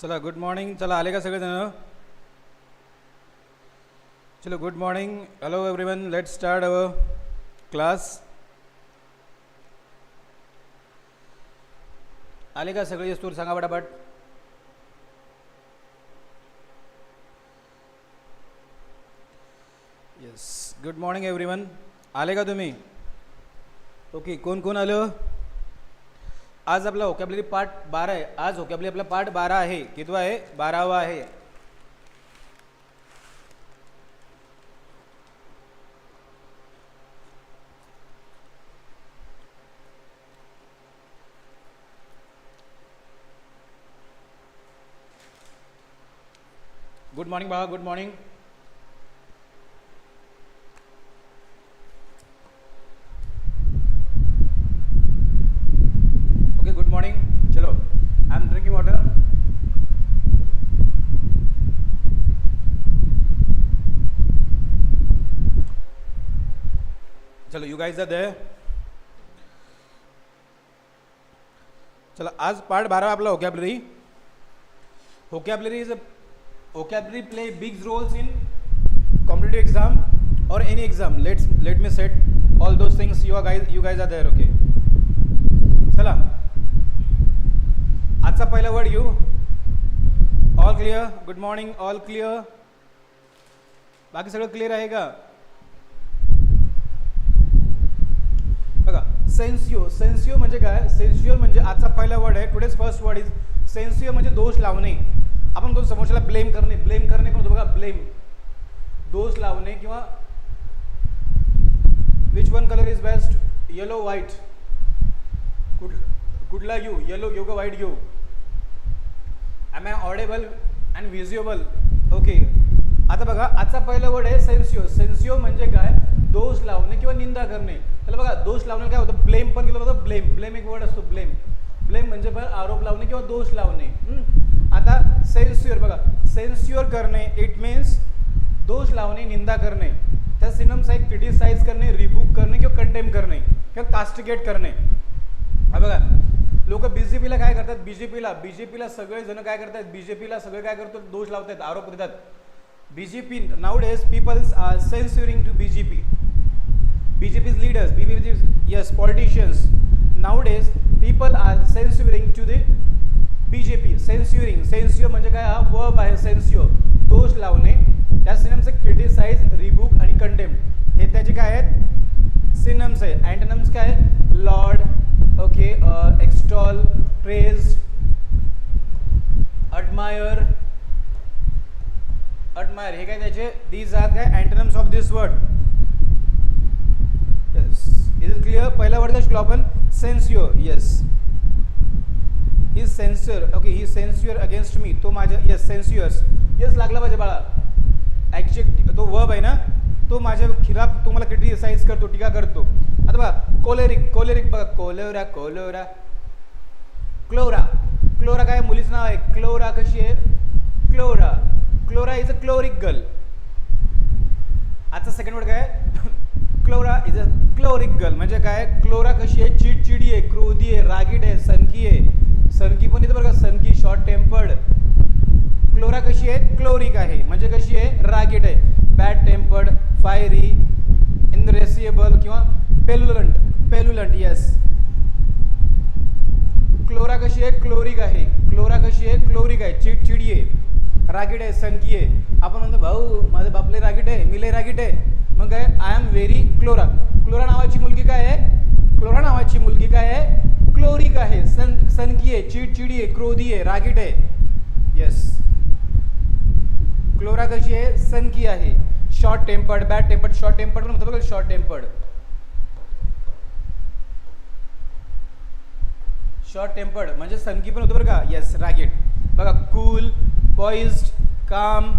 चला good morning चला आले का सगळेजण? चलो good morning hello everyone let start our class आले का सगळे? तूर सांगा पटापट. येस गुड मॉर्निंग एव्हरीवन आले का तुम्ही? ओके कोण कोण आलं? आज आपला होकॅबलरी पार्ट बारा आहे. आज होकॅबलरी आपला पार्ट बारा आहे. कितवा आहे? बारावा आहे. गुड मॉर्निंग बाळा. Good morning okay good morning चलो I am drinking water guys are there. चला आज पार्ट बारा आपला vocabulary vocabulary is a vocabulary play big roles in competitive exam और any exam let's let me set all those things you are guys you guys a there okay चला आजचा पहिला word you all clear good morning all clear बाकी सगळं clear आहे का बघा सेन्सिओ सेन्सिओ म्हणजे काय? सेन्सिओर म्हणजे आजचा पहिला वर्ड आहे today's first word is censure म्हणजे दोष लावणे. आपण तो समोरच्याला ब्लेम करणे? ब्लेम करणे पण होतो बघा? ब्लेम दोष लावणे किंवा which one colour is best yellow white कुठ कुठला you yellow yoga white you am I audible and visible okay आता बघा आजचा पहिला वर्ड आहे सेन्सिओ. सेन्सिओ म्हणजे काय? दोष लावणे किंवा निंदा करणे. त्याला बघा दोष लावणे काय होतं? ब्लेम पण केलं होतं ब्लेम ब्लेम एक वर्ड असतो ब्लेम ब्लेम म्हणजे बघा आरोप लावणे किंवा दोष लावणे. आता सेन्स्युअर बघा. सेन्स्युअर करणे इट मीन्स दोष लावणे निंदा करणे. त्या सिनम्स आहे क्रिटिसाइज करणे रिबुक करणे किंवा कंटेम करणे किंवा कास्टिगेट करणे. हा बघा. लोक बी जे पीला काय करतात? बी जे पीला बी जे पीला सगळेजण काय करतात? बी जे पीला सगळे काय करतात? दोष लावतात आरोप देतात. B J now days peoples are censuring to P BJP's leaders, BJP's yes, politicians. Nowadays, people are censuring to the BJP. Censuring, censure म्हणजे काय? हा वर्ब आहे सेन्स्युअर दोष लावणे. त्या सिनम्स क्रिटिसाइज रिबुक आणि कंडेम हे त्याचे काय आहेत? सिनम्स आहे. अँटनम्स काय? Lord okay extol praise admire admire हे काय त्याचे? दीज आर काय antonyms of this word is clear पहिला वर्ड शिकलो आपण censure yes he censure okay he censure against me तो माझ्या येस सेन्स्युअर्स येस लागला पाहिजे बाळा. ॲक्च्युअल तो वर्ब आहे ना? तो माझ्या खिलाफ तुम्हाला क्रिटिसाइज करतो टीका करतो. आता बघा कोलेरिक कोलेरिक बघा. कोलोरा कोलोरा क्लोरा क्लोरा काय? मुलीचं नाव आहे. क्लोरा कशी आहे? Clora Clora is a choleric girl आजचा सेकंड वर्ड काय Clora is a choleric girl म्हणजे काय? क्लोरा कशी आहे? चिडचिडी आहे क्रोधी आहे रागीट आहे सनकी आहे. सनकी पण इथं बरं का सनकी शॉर्ट टेम्पर्ड क्लोरा कशी आहे? क्लोरिक आहे. म्हणजे कशी आहे? रागीट आहे. बॅड टेम्पर्ड फायरी इनरेसिएबल किंवा पेलुलंट पेलुलंट येस क्लोरा कशी आहे? क्लोरिक आहे. क्लोरा कशी आहे? क्लोरिक आहे. चिडचिडी आहे. रागीट आहे सनकी आहे. आपण म्हणतो भाऊ माझे बापले रागीट आहे मिले रागीट आहे. व्हेरी क्लोरा. क्लोरा नावाची मुलगी काय आहे? क्लोरा नावाची मुलगी काय आहे? क्लोरिक आहे. सन सनकी आहे चिडचिडी आहे क्रोधी आहे रागीट आहे. येस क्लोरा कशी आहे? सनकी आहे. Short tempered bad tempered short tempered पण म्हणतो बघा शॉर्ट टेम्पर्ड शॉर्ट टेम्पर्ड म्हणजे सनकी पण होतं बरं का? येस रागीट. बघा कूल पॉइज्ड काम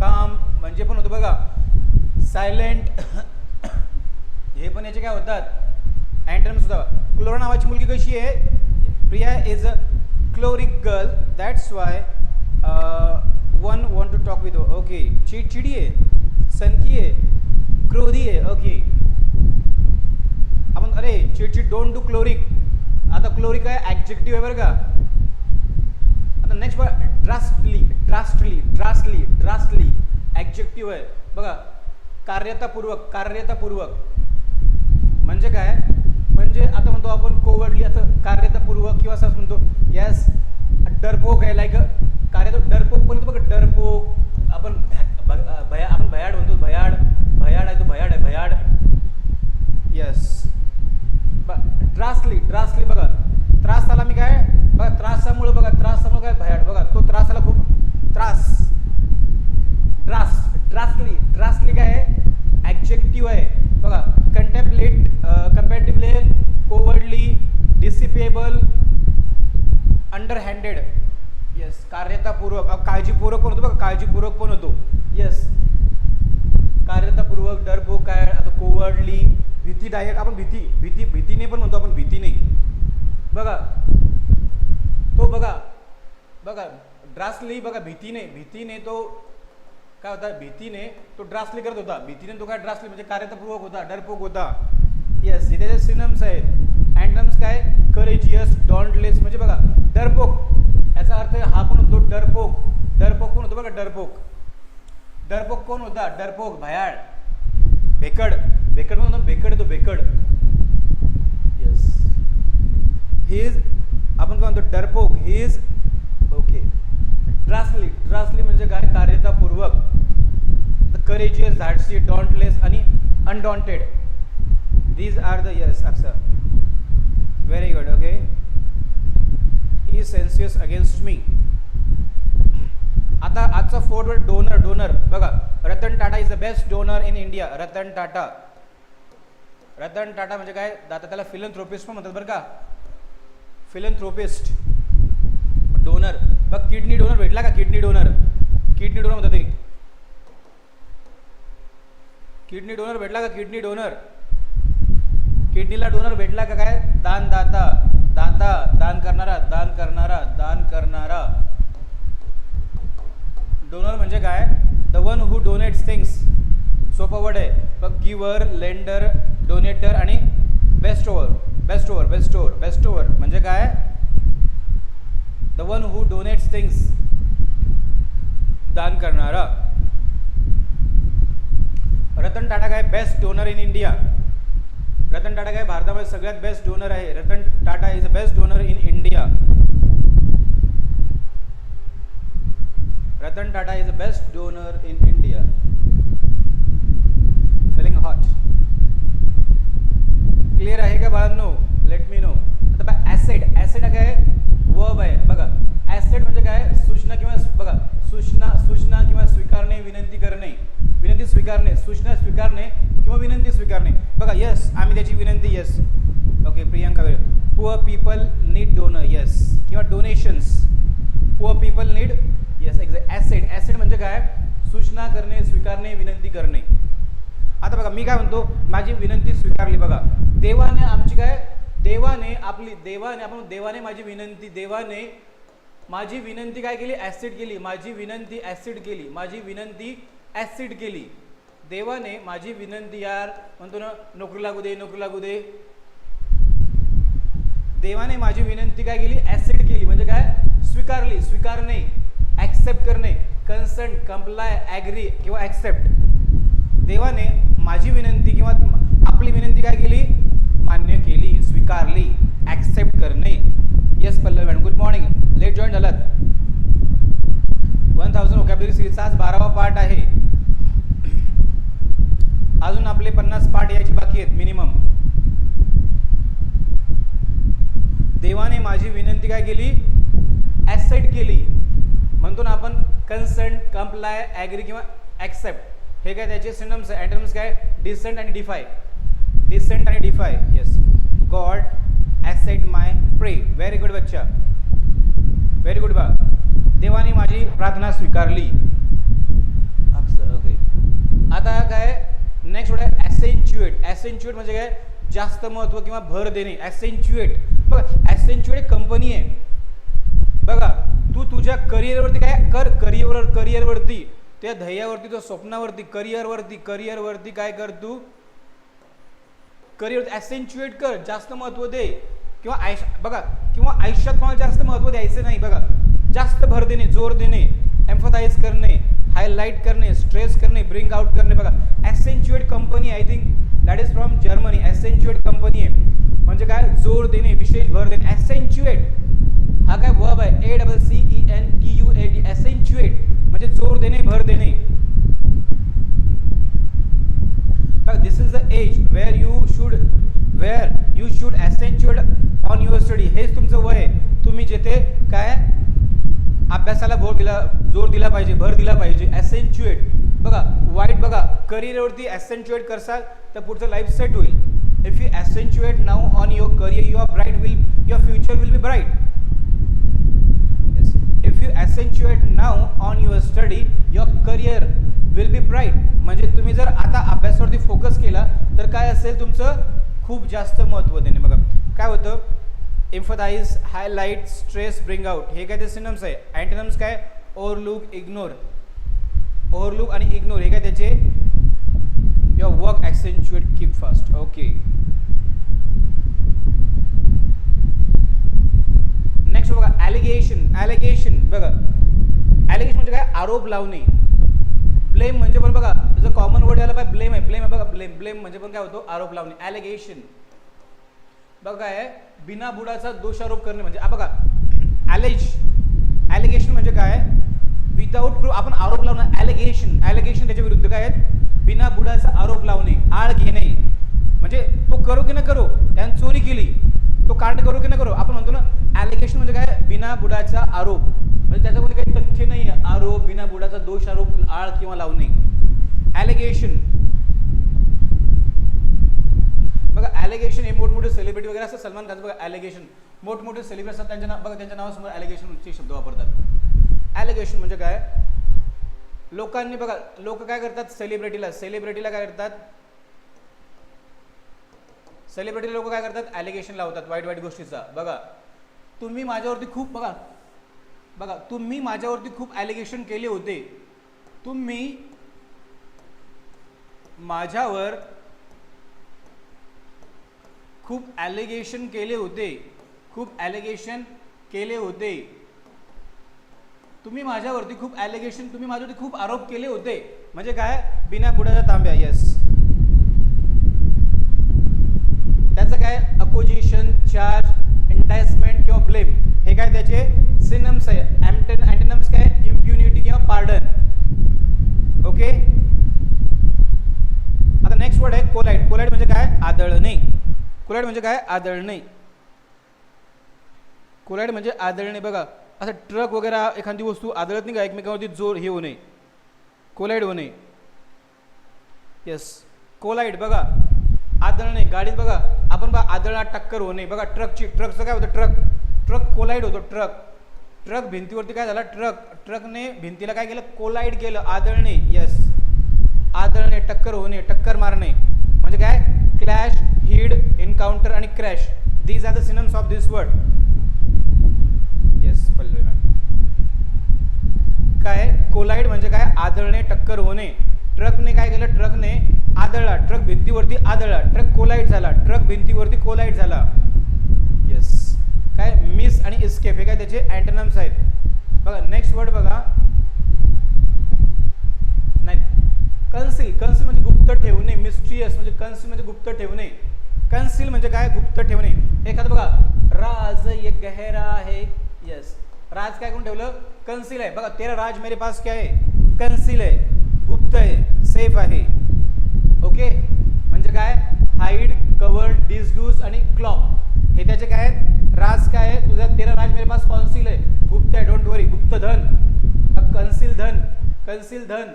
काम म्हणजे पण होतं बघा. सायलेंट. हे पण याचे काय होतात? अँटर्म्स सुद्धा. क्लोरा नावाची मुलगी कशी आहे? Priya is a choleric girl that's why one want to talk with okay चिडचिडी आहे. सनकी आहे. क्रोधी आहे. ओके आपण अरे चिडचिड डोंट डू क्लोरिक आता क्लोरिक आहे ॲक्जेक्टिव्ह आहे बरं का? आता नेक्स्ट ड्रास्टली ड्रास्टली ड्रास्टली ड्रास्टली ॲक्जेक्टिव्ह आहे. बघा. कार्यतापूर्वक कार्यतापूर्वक. म्हणजे काय? म्हणजे आता म्हणतो आपण कोवडली आता कार्यतापूर्वक किंवा असं म्हणतो यस डरपोक आहे लाईक कार्य डरपोक पण बघ बघा डरपोक आपण भ्या- भ- भया आपण भयाड म्हणतो भयाड भयाड आहे तो भयाड आहे भयाड. यस ड्रासली ड्रासली बघा. त्रास आला मी काय बघा त्रासामुळे बघा त्रासामुळे काय भयाड बघा तो त्रास आला खूप त्रास. ड्रास ड्रास्टली ड्रासली काय आहे? ॲक्जेक्टिव्ह आहे. बघा contemplate compatible cowardly despicable underhanded yes कार्यतापूर्वक. काळजीपूर्वक पण होतो. बघा काळजीपूर्वक पण होतो. येस कार्यतापूर्वक डरपो काय आता कोवर्डली भीतीदायक. आपण भीती भीती भीतीने पण म्हणतो आपण भीतीने. बघा. तो बघा बघा ड्रासली बघा भीतीने. भीतीने तो काय होता भीतीने तो ड्रासली करत होता. भीतीने तो काय ड्रासली म्हणजे कार्यतापूर्वक होता डरपोक होता. येस हे त्याचे सिनम्स आहेत. अँटम्स काय? करेजियस डॉन्टलेस म्हणजे बघा डरपोक. याचा अर्थ हा पण होतो? डरपोक. डरपोक कोण होतो? बघा डरपोक. डरपोक कोण होता? डरपोक भयाळ. भेकड. भेकड म्हणून भेकड तो भेकड. येस ही इज आपण काय म्हणतो? डरपोक. ही इज ड्रासली ड्रासली म्हणजे काय? कार्यतापूर्वक. करेजियस धाडसी डॉन्टलेस आणि undaunted these are the yes अक्सर very good okay he censures against me आता आजचा फोर्ड डोनर डोनर बघा Ratan Tata is the best donor in India Ratan Tata. Ratan Tata म्हणजे काय? आता त्याला फिलंथ्रोपिस्ट पण म्हणतात बरं का. फिलंथ्रोपिस्ट डोनर बघ किडनी डोनर भेटला का? किडनी डोनर किडनी डोनर म्हणतात ते. किडनी डोनर भेटला का? किडनी डोनर किडनीला डोनर भेटला का काय? दान दाता दाता दान करणारा दान करणारा दान करणारा. डोनर म्हणजे काय? The one who donates things सोपं वर्ड आहे. बघ गिवर लेंडर डोनेटर आणि bestower bestower bestower bestower म्हणजे काय? The one who donates things दान करणारा. रतन टाटा काय best donor in India Ratan Tata काय भारतामध्ये सगळ्यात बेस्ट डोनर आहे. Ratan Tata is the best donor in India Ratan Tata is the best donor in India feeling hot clear आहे का बाळांनो? लेट मी नो आता बाय ॲसिड ऍसिड काय? Verb आहे बघा ॲसेट म्हणजे काय? सूचना किंवा बघा सूचना सूचना किंवा स्वीकारणे विनंती करणे. विनंती स्वीकारणे सूचना स्वीकारणे किंवा विनंती स्वीकारणे. बघा यस आम्ही त्याची विनंती यस ओके प्रियांका वेळ. Poor people need donor yes किंवा donations poor people need yes exact assent assent म्हणजे काय? सूचना करणे स्वीकारणे विनंती करणे. आता बघा मी काय म्हणतो? माझी विनंती स्वीकारली बघा. देवाने आमची काय? देवाने आपली देवाने आपण देवाने माझी विनंती देवाने माझी विनंती काय केली? ॲसिड केली. माझी विनंती ॲसिड केली. माझी विनंती ॲसिड केली. देवाने माझी विनंती यार म्हणतो ना नोकरी लागू दे नोकरी लागू दे. देवाने माझी विनंती काय केली? ॲसिड केली. म्हणजे काय? स्वीकारली. स्वीकारणे. ॲक्सेप्ट करणे. कन्संट कंप्लाय ॲग्री किंवा ॲक्सेप्ट देवाने माझी विनंती किंवा आपली विनंती काय केली? मान्य केली. स्वीकारली ॲक्सेप्ट करणे. Yes Pallav madam. Good morning late join झालात. वन थाउजंड ओकॅबलरी सिरीजचा आज बारावा पार्ट आहे. अजून आपले पन्नास पार्ट यायची बाकी आहेत मिनिमम देवाने माझी विनंती काय केली? ॲक्सेप्ट केली. म्हणतो ना आपण कन्सर्न कंप्लाय ॲग्री किंवा ॲक्सेप्ट हे काय त्याचे सिनम्स अँटम्स काय? डिसेंट आणि डिफाय डिसेंट आणि defy yes god accept my pray very good बच्चा. व्हेरी गुड बा देवाने माझी प्रार्थना स्वीकारली. ओके आता काय? नेक्स्ट वर्ड आहे ॲसेंच्युएट ॲसेंच्युएट म्हणजे काय? जास्त महत्त्व किंवा भर देणे. ॲसेंच्युएट बघा ॲसेंच्युएट कंपनी आहे. बघा तू तुझ्या करिअरवरती काय? कर करिअरवर करिअरवरती त्या ध्येयावरती तो स्वप्नावरती करिअरवरती करिअरवरती काय कर तू? करिअर ॲसेंच्युएट कर जास्त महत्त्व दे. किंवा आयुष्य बघा किंवा आयुष्यात कोणाला जास्त महत्त्व द्यायचं नाही बघा. जास्त भर देणे जोर देणे एम्फोथाईज करणे हायलाईट करणे स्ट्रेस करणे ब्रिंग आउट करणे बघा. Accentuate company I think that is from Germany accentuate company आहे. म्हणजे काय? जोर देणे विशेष भर देणे. ॲसेंच्युएट हा काय वर्ब आहे? A double C E N T U A D accentuate म्हणजे जोर देणे भर देणे. This is the age where you should where you should accentuate on your study हेच तुमचं वय आहे. तुम्ही जेथे काय अभ्यासाला भोर दिला जोर दिला पाहिजे भर दिला पाहिजे ॲसेंच्युएट बघा वाईट बघा करिअरवरती ॲसेंच्युएट करसाल तर पुढचं लाईफ सेट होईल. If you accentuate now on your career your bright will your future will be bright if you you now on your study your career will be bright म्हणजे तुम्ही जर आता अभ्यासावरती फोकस केला तर काय असेल तुमचं? खूप जास्त महत्त्व देणे. बघा काय होतं? Emphasize highlight stress bring out हे काय ते सिनम्स आहे? अँटेनम्स काय? ओव्हरलुक इग्नोर ओव्हरलुक आणि इग्नोर हे काय त्याचे? Your work accentuate keep fast okay next बघा ॲलिगेशन ॲलिगेशन बघा. ॲलिगेशन म्हणजे काय? आरोप लावणे. ब्लेम म्हणजे पण बघा जर कॉमन वर्ड यायला पाहिजे ब्लेम आहे ब्लेम आहे बघा ब्लेम ब्लेम म्हणजे पण काय होतो? आरोप लावणे ॲलिगेशन बघा काय आहे? बिना बुडाचा दोषारोप करणे म्हणजे बघा ॲलेज ॲलिगेशन म्हणजे काय? विदाऊट प्रूफ आपण आरोप लावणं ॲलिगेशन ॲलिगेशन त्याच्या विरुद्ध काय आहेत? बिना बुडाचा आरोप लावणे आळ घेणे. म्हणजे तो करो की न करो त्याने चोरी केली तो कांड करू की न करू आपण म्हणतो ना ॲलिगेशन म्हणजे काय? बिना बुडाचा आरोप. म्हणजे त्याच्यामध्ये काही तथ्य नाही आहे आरोप बिना बुडाचा दोष आरोप आळ किंवा लावणे. ॲलिगेशन बघा ॲलिगेशन हे मोठमोठे सेलिब्रिटी वगैरे असतात. सलमान खान बघा ॲलिगेशन मोठमोठे सेलिब्रिटी असतात त्यांच्या नाव बघा त्यांच्या नावासमोर ॲलिगेशनचे शब्द वापरतात. ॲलिगेशन म्हणजे काय? लोकांनी बघा लोक काय करतात? सेलिब्रिटीला सेलिब्रिटीला काय करतात? सेलिब्रिटी लोक काय करतात? ॲलिगेशन लावतात वाईट वाईट गोष्टीचा. बघा तुम्ही माझ्यावरती खूप बघा बघा तुम्ही माझ्यावरती खूप ॲलिगेशन केले होते. तुम्ही माझ्यावर खूप ॲलिगेशन केले होते. खूप ॲलिगेशन केले होते. तुम्ही माझ्यावरती खूप ॲलिगेशन तुम्ही माझ्यावरती खूप आरोप केले होते. म्हणजे काय? बिना बुडाचा तांब्या येस त्याचं काय? अपोजिशन चार्ज इंटाइसमेंट किंवा ब्लेम हे काय त्याचे? सिनम्स आहे. अँटन अँटनम्स काय? इम्प्युनिटी किंवा पार्डन ओके आता नेक्स्ट वर्ड आहे कोलाईट कोलाईट म्हणजे काय? आदळणे. कोलाइट म्हणजे काय? आदळणे. कोलाइड म्हणजे आदळणे. बघा असं ट्रक वगैरे एखादी वस्तू आदळत नाही का? एकमेकांवरती जोर हे होणे. होऊ होणे. येस कोलाइड बघा. आदळणे. गाडीत बघा आपण बघा आदळा टक्कर होणे. बघा ट्रकची ट्रकचं काय होतं? ट्रक ट्रक कोलाईड होतो ट्रक. ट्रक भिंतीवरती काय झाला? ट्रक ट्रकने भिंतीला काय केलं? कोलाईड केलं. आदळणे येस आदळणे टक्कर होणे टक्कर मारणे. म्हणजे काय? क्लॅश हिड एन्काउंटर आणि crash these are the synonyms of this word yes Pallavi ma'am काय? कोलाईड म्हणजे काय? आदळणे टक्कर होणे. ट्रकने काय केलं? ट्रकने आदळला. ट्रक भिंतीवरती आदळला. ट्रक कोलाईट झाला. ट्रक भिंतीवरती कोलाईट झाला. काय? मिस आणि इस्केप हे काय त्याचे अँटनम्स आहेत. बघा नेक्स्ट वर्ड बघा. नाही. कन्सिल कन्सिल म्हणजे गुप्त ठेवणे. मिस्ट्रियस म्हणजे कन्सिल म्हणजे गुप्त ठेवणे. कन्सिल म्हणजे काय? गुप्त ठेवणे. एखादं बघा राज ये गहरा आहे. यस राज काय करून ठेवलं? कन्सिल आहे. बघा तेरा राज मेरे पास क्या आहे कन्सिल आहे. गुप्त आहे. सेफ आहे. ओके म्हणजे काय? हाईड कवर डिसड्यूस आणि क्लॉ हे त्याचे काय आहेत राज काय आहे तुझा तेरा राज मेरे पास कॉन्सिल आहे गुप्त आहे गुप्तधन धन. कन्सिल धन कन्सिल धन.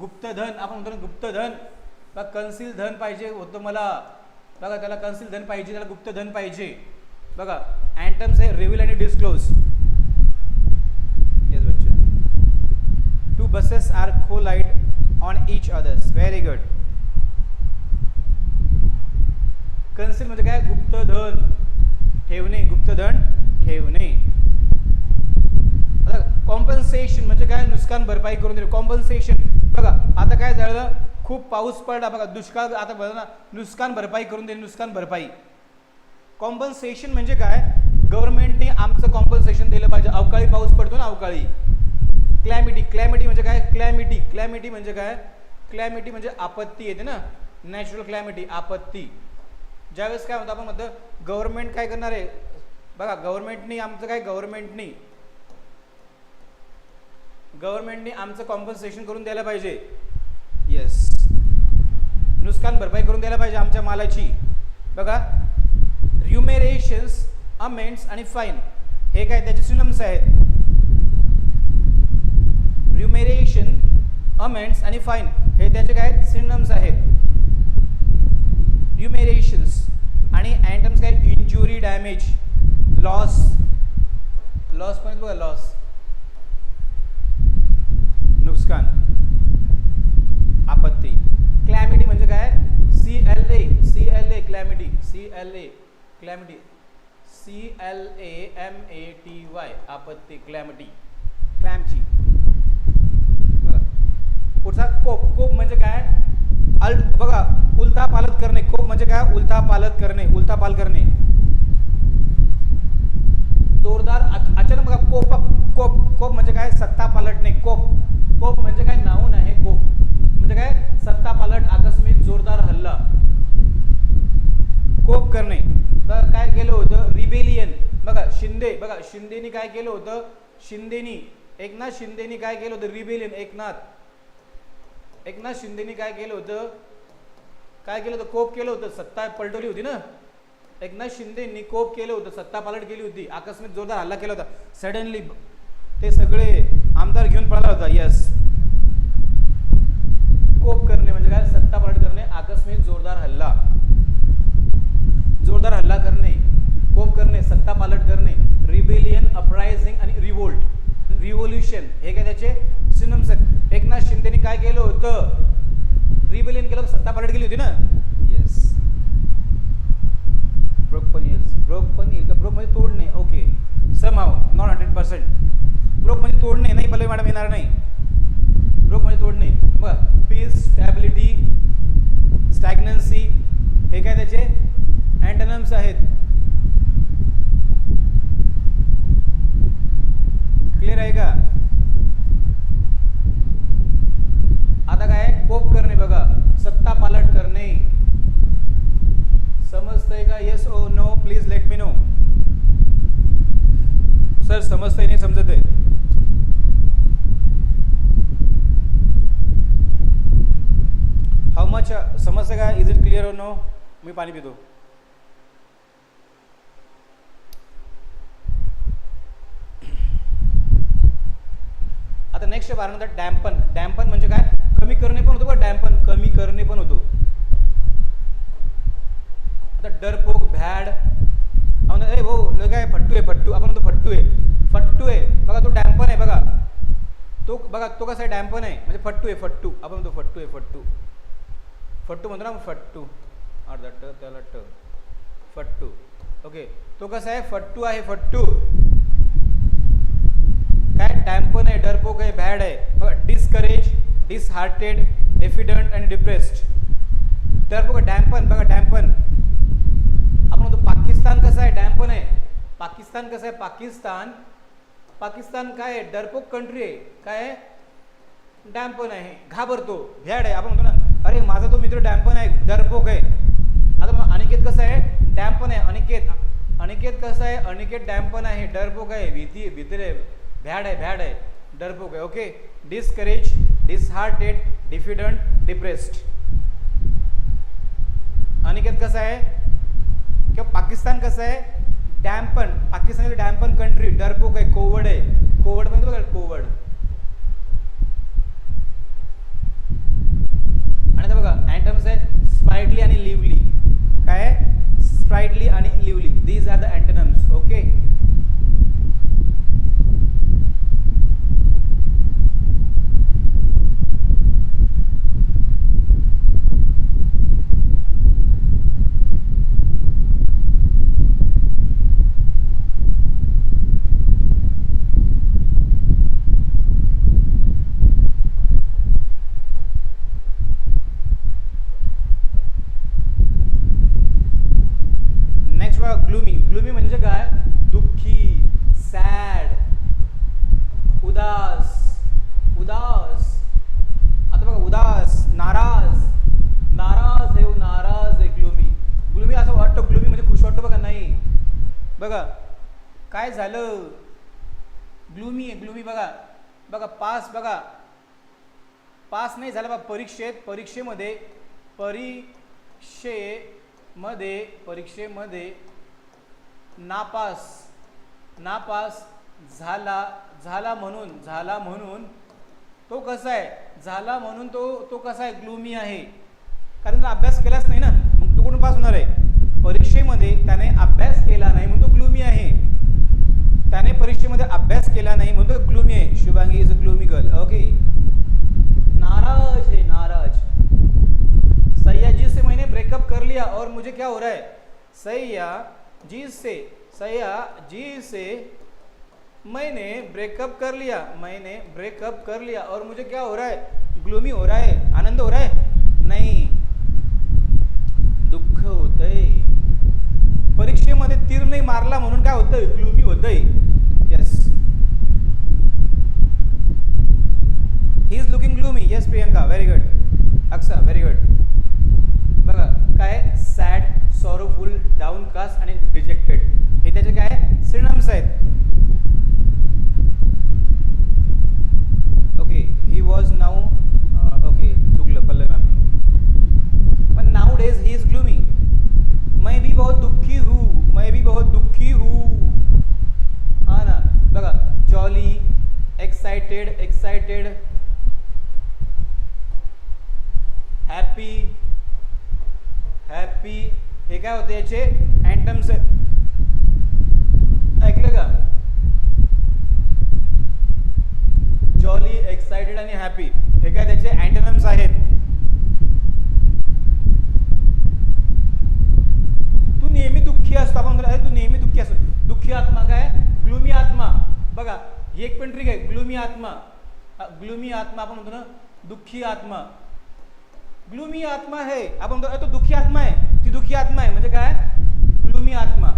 गुप्त धन आपण म्हणतो ना गुप्त धन. बघा कन्सिल धन पाहिजे होतं मला. बघा त्याला कन्सिल धन पाहिजे त्याला गुप्त धन पाहिजे. बघा अँटम्स आहे रिव्हिल आणि डिस्क्लोज येस बच्चा. Two buses are collide on each others very good conceal म्हणजे काय? गुप्तधन ठेवणे गुप्तधन ठेवणे. आता कॉम्पन्सेशन म्हणजे काय? नुकसान भरपाई करून दिली. कॉम्पन्सेशन बघा आता काय झालं? खूप पाऊस पडला. बघा दुष्काळ आता बघा ना. नुकसान भरपाई करून दिली. नुकसान भरपाई. कॉम्पन्सेशन म्हणजे काय? गव्हर्नमेंटने आमचं कॉम्पन्सेशन दिलं पाहिजे. अवकाळी पाऊस पडतो ना अवकाळी. क्लॅमिटी क्लॅमिटी म्हणजे काय? क्लॅमिटी क्लॅमिटी म्हणजे काय? क्लॅमिटी म्हणजे आपत्ती येते ना. नॅचरल क्लॅमिटी आपत्ती. ज्यावेळेस काय म्हणतो आपण म्हणतो गव्हर्नमेंट काय करणार आहे? बघा गव्हर्नमेंटनी आमचं काय? गव्हर्नमेंटनी गव्हर्नमेंटने आमचं कॉम्पन्सेशन करून द्यायला पाहिजे. येस नुकसान भरपाई करून द्यायला पाहिजे आमच्या मालाची. बघा र्युमेरेशन्स अमेंट्स आणि फाईन हे काय त्याचे सिनम्स आहेत? र्युमेरेशन अमेंट्स आणि फाईन हे त्याचे काय सिनम्स आहेत. र्युमेरेशन्स आणि अँटम्स काय? इंजुरी डॅमेज लॉस लॉस पण बघा लॉस नुकसान आपत्ती क्लॅमिटी म्हणजे काय C L A calamity C L A calamity C L A M A T Y आपत्ती क्लॅमिटी क्लॅमची. पुढचा कोप कोप म्हणजे काय? अल बघा उलथा पालत करणे. कोप म्हणजे काय? उलथा पालत करणे उलथा पाल करणे. जोरदार अच- अचानक बघा कोप कोप कोप म्हणजे काय? सत्ता पालटणे कोप. कोप म्हणजे काय? नाऊन आहे कोप. म्हणजे काय? सत्ता पालट आकस्मिक जोरदार हल्ला. कोप करणे. बघा काय केलं होतं? रिबेलियन बघा शिंदे बघा शिंदेनी काय केलं होतं? शिंदेनी एकनाथ शिंदेनी काय केलं होतं? रिबेलियन एकनाथ. एकनाथ शिंदेनी काय केलं होतं? काय केलं होतं? कोप केलं होतं. सत्ता पलटवली होती ना? एकनाथ शिंदेनी कोप केलं होतं. सत्ता पालट केली होती. आकस्मिक जोरदार हल्ला केला होता. सडनली ते सगळे आमदार घेऊन पळाला होता. यस कोप करणे म्हणजे काय? सत्ता पालट करणे. आकस्मिक जोरदार हल्ला. जोरदार हल्ला करणे कोप करणे सत्ता पालट करणे रिबेलियन अपरायझिंग आणि रिवोल्ट रिव्होल्युशन हे काय त्याचे? सिनम्स एकनाथ शिंदेनी काय केलं होतं? रिबेलियन केलं सत्ता पालट केली होती ना? येस ब्रोक पण येईल. ब्रोक पण येईल. ब्रोक म्हणजे तोडणे. Okay somehow not hundred percent broke म्हणजे तोडणे. नाही पल्लवी मॅडम येणार नाही. ब्रोक म्हणजे तोडणे. बघा पीस स्टॅबिलिटी स्टॅग्नन्सी हे काय त्याचे? अँटनम्स आहेत. क्लिअर आहे का? आता काय कोप करणे बघा. सत्ता पालट करणे. समजतंय का? Yes oh no please let me know sir समजतंय नाही समजत आहे हाऊ मच समजतं का? Is it clear O no मी पाणी पितो. त्यानंतर नेक्स्ट बारानंतर डॅम्पन डॅम्पन म्हणजे काय? कमी करणे पण होतो बघा डॅम्पन कमी करणे पण होतो. आता डरपोक भॅड आपण अरे भाऊ लय काय फट्टू आहे फट्टू. आपण म्हणतो फट्टू आहे. फट्टू आहे. बघा तो डॅम्पन आहे बघा. तो बघा तो कसा आहे डॅम्पन आहे. म्हणजे फट्टू आहे फट्टू. आपण म्हणतो फट्टू आहे फट्टू. फट्टू म्हणतो ना फट्टू. अर्धा ट त्याला ट. फट्टू. ओके तो कसा आहे? फट्टू आहे फट्टू. डॅम्पन आहे डरपोक आहे बॅड आहे बघा डिस्करेज डिसहार्टेड डेफिडंट आणि डिप्रेस्ड डरपोक डॅम्पन बघा डॅम्पन आपण म्हणतो पाकिस्तान कसं आहे डॅम्पन आहे पाकिस्तान कसं आहे पाकिस्तान। पाकिस्तान काय आहे डरपोक कंट्री आहे काय आहे डॅम्पन आहे घाबरतो भ्याड आहे आपण म्हणतो ना अरे माझा तो मित्र डॅम्पन आहे डरपोक आहे आता मग अनिकेत कसं आहे डॅम्पन आहे अनिकेत अनिकेत कसं आहे अनिकेत डॅम्पन आहे डरपोक आहे भीती भीतर आहे भ्याड आहे भ्याड आहे डरपोक आहे okay discourage disheartened diffident depressed Aniket कसं आहे? किंवा पाकिस्तान कसं आहे? डॅम्पन. पाकिस्तान डॅम्पन कंट्री डरपोक आहे कोवड आहे कोवड म्हणजे बघा कोवड. आणि बघा अँटम्स आहे स्प्राइटली आणि लिव्हली काय आहे? स्प्राइटली आणि lively these are the antonyms okay next बघा ग्लुमी ग्लुमी म्हणजे काय दुःखी सॅड उदास उदास आता बघा उदास नाराज नाराज आहे हो, नाराज आहे ग्लुमी ग्लुमी असं वाटतं ग्लुमी म्हणजे खुश वाटतं बघा नाही बघा काय झालं? ग्लुमी आहे ग्लुमी बघा. बघा पास बघा. पास नाही झाला बा परीक्षेत. परीक्षेमध्ये परीक्षेमध्ये परीक्षेमध्ये नापास. नापास झाला झाला म्हणून झाला म्हणून तो कसा आहे? झाला म्हणून तो तो कसा आहे? ग्लुमी आहे. कारण अभ्यास केलाच नाही ना. मग तो कुठून पास होणार आहे? परीक्षेमध्ये त्याने अभ्यास केला नाही म्हणून तो ग्लुमी आहे. त्याने परीक्षेमध्ये अभ्यास केला नाही म्हणून ग्लुमी आहे. Shubhangi is a gloomy girl okay नाराज है नाराज. सैया जी से मैंने ब्रेकअप कर लिया और मुझे क्या हो रहा है? सैया जी से सैया जी से मैंने ब्रेकअप कर लिया मैंने ब्रेकअप कर लिया और मुझे क्या हो रहा है? ग्लूमी हो रहा है? आनंद हो रहा है? नहीं. दुःख होतंय. परीक्षेमध्ये तीर नाही मारला म्हणून काय होतंय? ग्लूमी होतंय yes he is yes Priyanka very good Aksha very good बघा काय सॅड सॉरोफुल डाऊनकास्ट आणि डिजेक्टेड हे त्याचे काय सिनम्स आहेत. Okay he was now okay चुकलं पल्लव मॅम पण now days he is gloomy मैं भी बहुत दुःखी हूँ मैं भी बहुत दुःखी हूँ. हा ना? बघा jolly excited excited happy happy हे काय होते याचे? अँटम्स ऐकलं का? जॉली एक्साइटेड आणि हॅपी हे काय त्याचे अँटनम्स आहेत? तू नेहमी दुःखी असतो आपण म्हणतो, अरे तू नेहमी दुःखी असतो. दुःखी आत्मा काय? ग्लुमी आत्मा. बघा ही एक पण ट्रिक आहे. ग्लुमी आत्मा. ग्लुमी आत्मा आपण म्हणतो ना दुःखी आत्मा. ग्लुमी आत्मा है। आपण म्हणतो तो दुःखी आत्मा आहे ती दुःखी आत्मा आहे म्हणजे काय ग्लुमी आत्मा।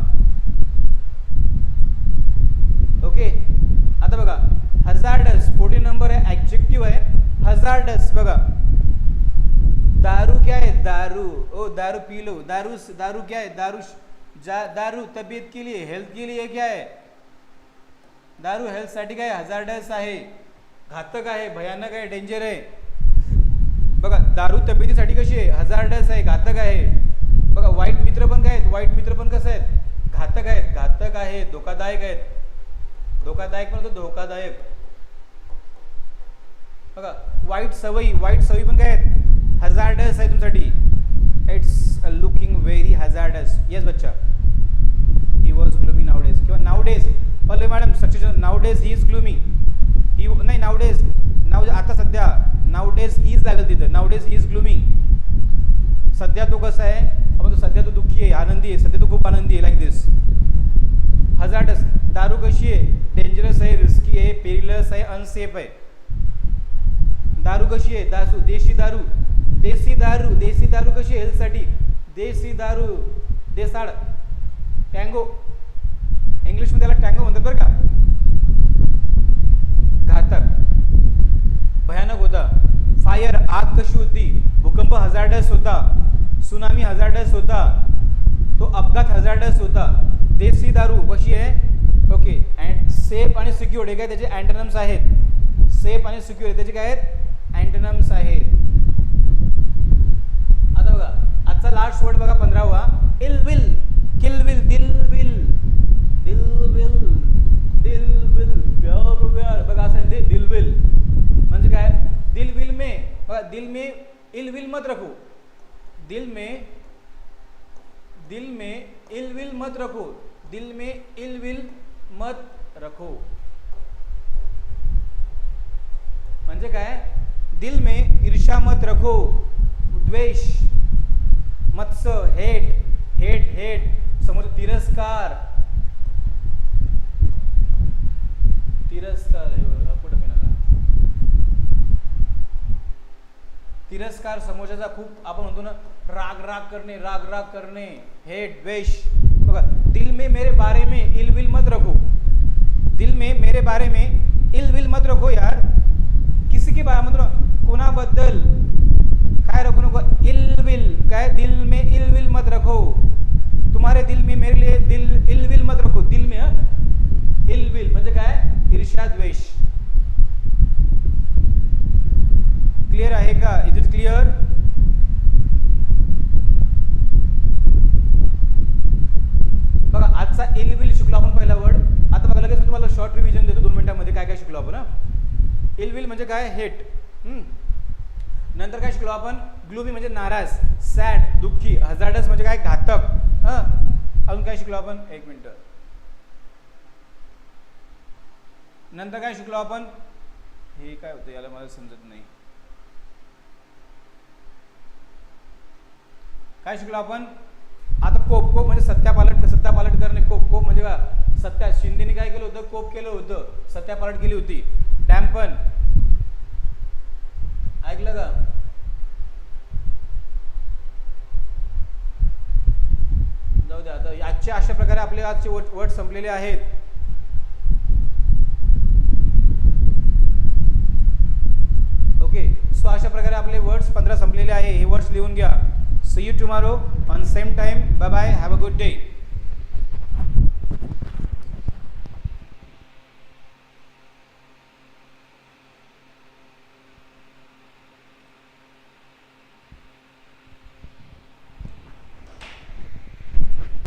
ओके? आता बघा हजार्डस फोर्टीन नंबर आहे ऍब्जेक्टिव्ह आहे हजार्डस बघा। दारू क्या है? दारू। ओ दारू पी लो। दारू दारू क्या है? दारू जा दारू तबीयत के लिए हेल्थ के लिए क्या है? दारू हेल्थसाठी काय? हजार्डस आहे। घातक आहे भयानक आहे डेंजर आहे। बघा दारू तब्येतीसाठी कशी आहे? हजारडस आहे घातक आहे. बघा वाईट मित्र पण काय आहेत? वाईट मित्र पण कसं आहेत? घातक आहेत. घातक आहेत धोकादायक आहेत. धोकादायक म्हणतो धोकादायक. बघा वाईट सवयी वाईट सवयी पण काय आहेत? हजारडस आहे तुमच्यासाठी. It's looking very hazardous yes बच्चा. ही वॉज ग्लुमी नावडेज किंवा nowadays Palle madam Sachin nowadays he is gloomy he नाही नावडेज नाव आता सध्या नावडेज इज लागेल तिथं. नावडेज डेज इज ग्लुमी सध्या तो कसा आहे? आपण सध्या तो दुःखी आहे आनंदी आहे. सध्या तो खूप आनंदी आहे लाईक दिस हजार्डस दारू कशी आहे? डेंजरस आहे रिस्की आहे पेरिलस आहे अनसेफ आहे. दारू कशी आहे? दारू देशी दारू. देसी दारू देसी दारू कशी आहे हेल्थसाठी देसी दारू. देसाड टँगो इंग्लिशमध्ये त्याला टँगो म्हणतात बरं का? घातक भयानक होता. फायर आग कशी होती? भूकंप हजार्डस होता. सुनामी हजार्डस होता. तो अपघात हजार्डस होता. देसी दारू कशी आहे? ओके अँड सेफ आणि सिक्युअर्ड हे काय त्याचे अँटनम्स आहेत? सेफ आणि सिक्युअर त्याचे काय आहेत? अँटनम्स आहेत. आता बघा. आजचा लास्ट वर्ड बघा पंधरावा. इल विल किल विल दिल विल दिल विल दिल विल प्यार प्यार बघा असं आहे ते दिल विल म्हणजे काय दिल विल में बघा दिल में इल विल मत रखो। दिल में दिल में इल विल मत रखो। दिल में इल विल मत रखो। म्हणजे काय? दिल में ईर्षा मत रखो। द्वेष मत्स्य हेट हेट हेट समोर तिरस्कार। तिरस्कार हे बघा, पुढे पण आला. तिरस्कार समोरच्याचा खूप आपण म्हणतो ना राग राग करणे राग राग करणे हे द्वेष. बघा दिल में मेरे बारे में इल विल मत रखो. दिल में मेरे बारे में इल विल मत रखो यार. किसी के बारे मतलब कोणाबद्दल? काय रखू नको? इल विल काय? दिल में इल विल मत रखो. तुम्हारे दिल में मेरे लिए दिल इल विल मत रखो. दिल में इल विल म्हणजे काय? ईर्षा द्वेष. क्लिअर आहे का? इज इट क्लिअर बघा आजचा एल विल शिकलो आपण पहिला वर्ड आता बघा लगेच मी तुम्हाला शॉर्ट रिव्हिजन देतो दोन मिनिटांमध्ये काय काय शिकलो आपण एल विल म्हणजे काय? हेट नंतर काय शिकलो आपण? ग्लुमी म्हणजे नाराज सॅड दुःखी हजार्डस म्हणजे काय? घातक. हं? अजून काय शिकलो आपण? एक मिनटं. नंतर काय शिकलो आपण? हे काय होतं याला मला समजत नाही. काय शिकलो आपण? आता कोप कोप म्हणजे सत्यापालट सत्यापालट करणे कोप कोप म्हणजे सत्या शिंदेने काय केलं होतं? कोप केलं होतं. सत्यापालट केली होती. डॅम्पन ऐकलं का? जाऊ द्या आता आजच्या अशा प्रकारे आपले आजचे वट वट संपलेले आहेत. ओके सो अशा प्रकारे आपले वर्ड्स पंधरा संपलेले आहे. हे वर्ड्स लिहून घ्या. See you tomorrow on same time. Bye bye. Have a good day.